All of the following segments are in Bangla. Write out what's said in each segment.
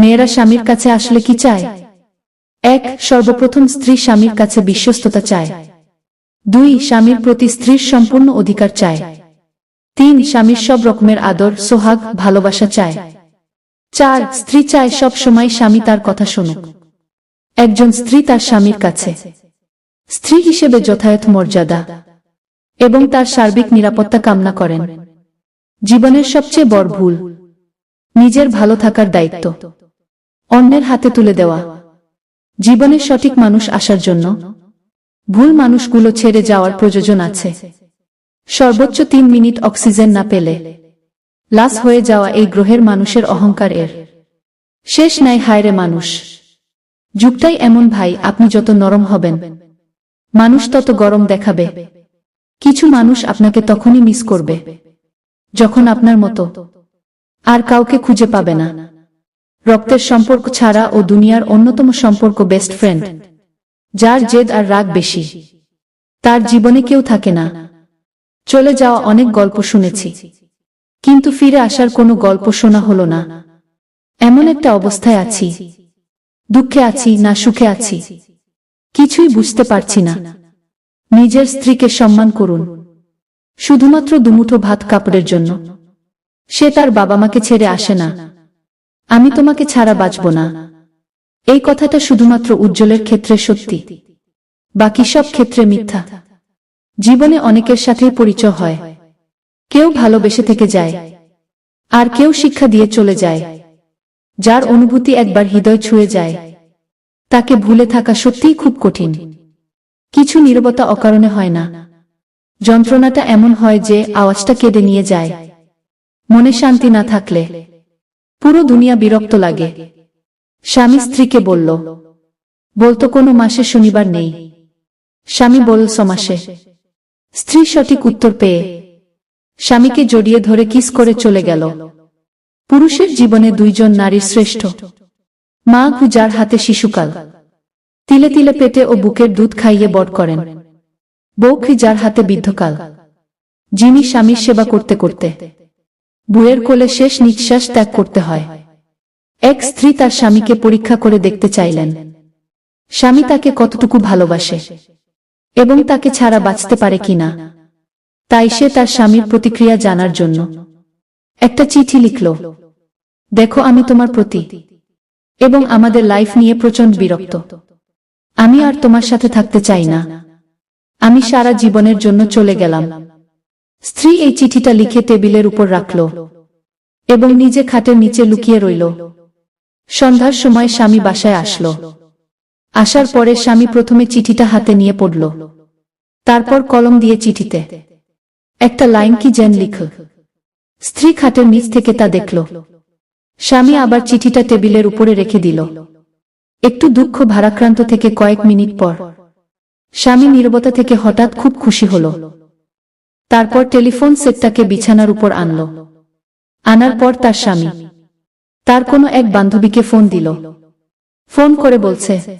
মেয়েরা স্বামীর কাছে আসলে কি চায়? এক, সর্বপ্রথম স্ত্রী স্বামীর কাছে বিশ্বস্ততা চায়। দুই, স্বামীর প্রতি স্ত্রীর সম্পূর্ণ অধিকার চায়। তিন, স্বামীর সব রকমের আদর, সোহাগ, ভালোবাসা চায়। চার, স্ত্রী চায় সব সময় স্বামী তার কথা শুনুক। একজন স্ত্রী তার স্বামীর কাছে। স্ত্রী হিসেবে যথাযথ মর্যাদা এবং তার সার্বিক নিরাপত্তা কামনা করেন। জীবনের সবচেয়ে বড় ভুল, নিজের ভালো থাকার দায়িত্ব। অন্যের হাতে তুলে দেওয়া। জীবনের সঠিক মানুষ আসার জন্য ভুল মানুষগুলো ছেড়ে যাওয়ার প্রয়োজন আছে। সর্বোচ্চ তিন মিনিট অক্সিজেন না পেলে লাশ হয়ে যাওয়া এই গ্রহের মানুষের অহংকার এর। শেষ নাই হায়রে মানুষ। যুগটাই এমন ভাই, আপনি যত নরম হবেন, মানুষ তত গরম দেখাবে। কিছু মানুষ আপনাকে তখনই মিস করবে, যখন আপনার মতো আর কাউকে খুঁজে পাবে না। রক্তের সম্পর্ক ছাড়া ও দুনিয়ার অন্যতম সম্পর্ক বেস্ট ফ্রেন্ড যার জেদ আর রাগ বেশি। তার জীবনে কেউ থাকে না। চলে যাওয়া অনেক গল্প শুনেছি। কিন্তু ফিরে আসার কোনো গল্প শোনা হলো না। এমন একটা অবস্থায় আছি। দুঃখে আছি, না সুখে আছি। কিছুই বুঝতে পারছি না। নিজের স্ত্রীকে সম্মান করুন। শুধুমাত্র দুমুঠো ভাত কাপড়ের জন্য। সে তার বাবা মাকে ছেড়ে আসে না। আমি তোমাকে ছাড়া বাঁচব না। এই কথাটা শুধুমাত্র উজ্জ্বলের ক্ষেত্রে সত্যি। বাকি সব ক্ষেত্রে মিথ্যা। জীবনে অনেকের সাথেই পরিচয় হয়। কেউ ভালোবেসে থেকে যায়। আর কেউ শিক্ষা দিয়ে চলে যায়। যার অনুভূতি একবার হৃদয় ছুঁয়ে যায়। তাকে ভুলে থাকা সত্যিই খুব কঠিন। কিছু নীরবতা অকারণে হয় না। যন্ত্রণাটা এমন হয় যে আওয়াজটা কেঁদে নিয়ে যায়। মনে শান্তি না থাকলে। পুরো দুনিয়া বিরক্ত লাগে। স্বামী স্ত্রীকে বলল, বলতো কোনো মাসে শনিবার নেই? স্বামী বলল সমাসে স্ত্রী সঠিক উত্তর পেয়ে স্বামীকে জড়িয়ে ধরে কিস করে চলে গেল। পুরুষের জীবনে দুইজন নারীর শ্রেষ্ঠ। মা যার হাতে শিশুকাল। তিলে তিলে পেটে ও বুকের দুধ খাইয়ে বট করেন। বৌখি যার হাতে বৃদ্ধকাল। যিনি স্বামীর সেবা করতে করতে বুয়ের কোলে শেষ নিঃশ্বাস ত্যাগ করতে হয়। এক স্ত্রী তার স্বামীকে পরীক্ষা করে দেখতে চাইলেন। স্বামী তাকে কতটুকু ভালোবাসে এবং তাকে ছাড়া বাঁচতে পারে কিনা। তাই সে তার স্বামীর প্রতিক্রিয়া জানার জন্য একটা চিঠি লিখল, দেখো আমি তোমার প্রতি এবং আমাদের লাইফ নিয়ে প্রচণ্ড বিরক্ত। আমি আর তোমার সাথে থাকতে চাই না। আমি সারা জীবনের জন্য চলে গেলাম। স্ত্রী এই চিঠিটা লিখে টেবিলের উপর রাখল এবং নিজে খাটের নিচে লুকিয়ে রইল। সন্ধ্যার সময় স্বামী বাসায় আসলো। আসার পরে স্বামী প্রথমে চিঠিটা হাতে নিয়ে পড়ল। তারপর কলম দিয়ে চিঠিতে, একটা লাইন কি যেন লিখ। স্ত্রী খাটের নিচ থেকে তা দেখল। স্বামী আবার চিঠিটা টেবিলের উপরে রেখে দিল। একটু দুঃখ ভারাক্রান্ত থেকে কয়েক মিনিট পর, স্বামী নীরবতা থেকে হঠাৎ খুব খুশি হল। তারপর টেলিফোন সেটটাকে বিছানার উপর আনল। আনার পর তার স্বামী। তার কোনো এক বান্ধবীকে ফোন দিল। ফোন করে বলছে,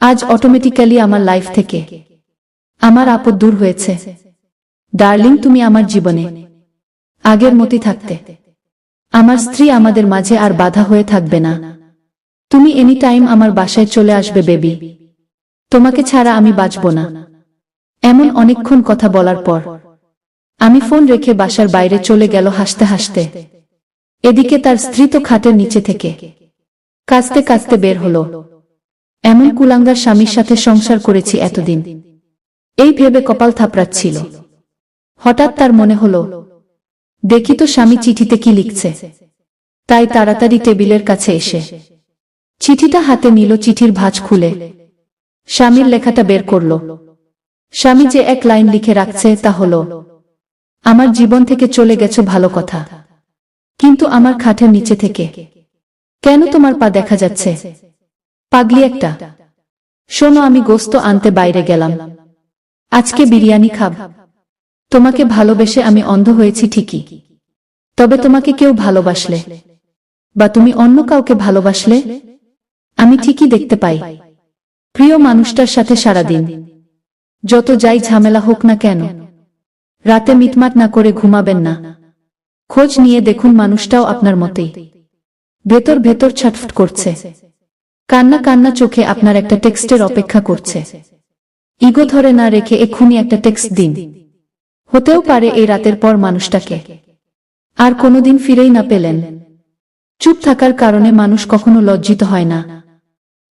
আজ অটোমেটিক্যালি আমার লাইফ থেকে। আমার আপদ দূর হয়েছে। ডার্লিং তুমি আমার জীবনে। আগের মতি থাকতে। আমার স্ত্রী আমাদের মাঝে আর বাধা হয়ে থাকবে না। তুমি এনি টাইম আমার বাসায় চলে আসবে বেবি তোমাকে ছাড়া আমি বাঁচব না। এমন অনেকক্ষণ কথা বলার পর আমি ফোন রেখে বাসার বাইরে চলে গেল হাসতে হাসতে। এদিকে তার স্ত্রী তো খাটের নিচে থেকে। কাঁচতে কাঁচতে বের হলো। এমন কুলাঙ্গার স্বামীর সাথে সংসার করেছি এতদিন। এই ভেবে কপাল থাপড়াচ্ছিল। হঠাৎ তার মনে হলো, দেখি তো স্বামী চিঠিতে কি লিখছে। তাই তাড়াতাড়ি টেবিলের কাছে এসে। চিঠিটা হাতে নিল, চিঠির ভাঁজ খুলে। স্বামীর লেখাটা বের করল। স্বামী যে এক লাইন লিখে রাখছে তা হল আমার জীবন থেকে চলে গেছে ভালো কথা। কিন্তু আমার খাটের নিচে থেকে। কেন তোমার পা দেখা যাচ্ছে? পাগলি একটা। শোনো, আমি গোস্ত আনতে বাইরে গেলাম। আজকে বিরিয়ানি খাব। তোমাকে ভালোবেসে আমি অন্ধ হয়েছি ঠিকই। তবে তোমাকে কেউ ভালোবাসলে? বা তুমি অন্য কাউকে ভালোবাসলে? আমি ঠিকই দেখতে পাই। প্রিয় মানুষটার সাথে সারাদিন। যত যাই ঝামেলা হোক না কেন। রাতে মিটমাট না করে ঘুমাবেন না। খোঁজ নিয়ে দেখুন মানুষটাও আপনার মতেই। ভেতর ভেতর ছটফট করছে। কান্না কান্না চোখে আপনার একটা টেক্সটের অপেক্ষা করছে। ইগো ধরে না রেখে এক্ষুনি একটা টেক্সট দিন। হতেও পারে এই রাতের পর মানুষটাকে। আর কোনোদিন ফিরেই না পেলেন। চুপ থাকার কারণে মানুষ কখনো লজ্জিত হয় না।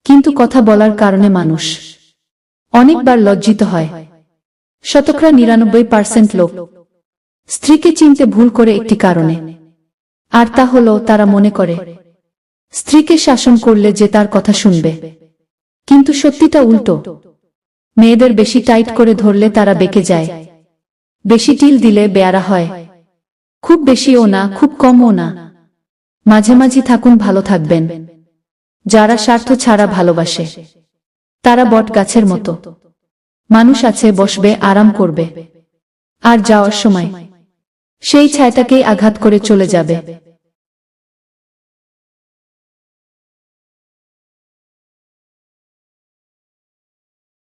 কিন্তু কথা বলার কারণে মানুষ। অনেকবার লজ্জিত হয়। শতকরা নিরানব্বই পার্সেন্ট লোক। স্ত্রীকে চিনতে ভুল করে একটি কারণে। আর তা হলো তারা মনে করে, স্ত্রীকে শাসন করলে যে তার কথা শুনবে। কিন্তু সত্যিটা উল্টো। মেয়েদের বেশি টাইট করে ধরলে তারা বেঁকে যায়। বেশি টিল দিলে বেয়ারা হয়। খুব বেশিও না, খুব কমও না। মাঝামাঝি থাকুন, ভালো থাকবেন। যারা স্বার্থ ছাড়া ভালোবাসে, তারা বট গাছের মতো। মানুষ আছে বসবে আরাম করবে। আর যাওয়ার সময়। সেই ছায়াটাকেই আঘাত করে চলে যাবে।